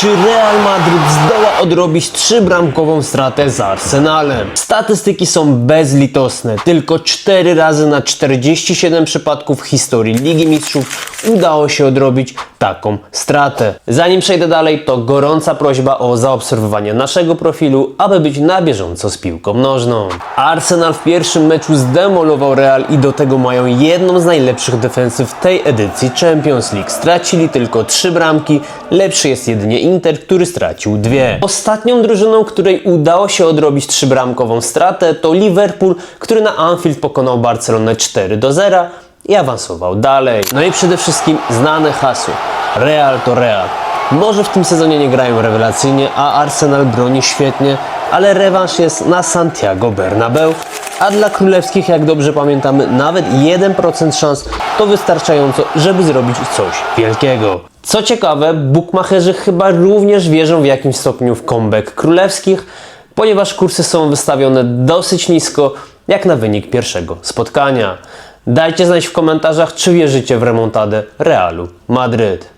Czy Real Madryt zdoła odrobić trzybramkową stratę z Arsenalem? Statystyki są bezlitosne. Tylko 4 razy na 47 przypadków w historii Ligi Mistrzów udało się odrobić taką stratę. Zanim przejdę dalej, to gorąca prośba o zaobserwowanie naszego profilu, aby być na bieżąco z piłką nożną. Arsenal w pierwszym meczu zdemolował Real i do tego mają jedną z najlepszych defensyw tej edycji Champions League. Stracili tylko 3 bramki, lepszy jest jedynie Inter, który stracił dwie. Ostatnią drużyną, której udało się odrobić trzybramkową stratę to Liverpool, który na Anfield pokonał Barcelonę 4 do 0 i awansował dalej. No i przede wszystkim znane hasło. Real to Real. Może w tym sezonie nie grają rewelacyjnie, a Arsenal broni świetnie, ale rewanż jest na Santiago Bernabeu, a dla królewskich, jak dobrze pamiętamy, nawet 1% szans to wystarczająco, żeby zrobić coś wielkiego. Co ciekawe, bukmacherzy chyba również wierzą w jakimś stopniu w comeback królewskich, ponieważ kursy są wystawione dosyć nisko, jak na wynik pierwszego spotkania. Dajcie znać w komentarzach, czy wierzycie w remontadę Realu Madryt.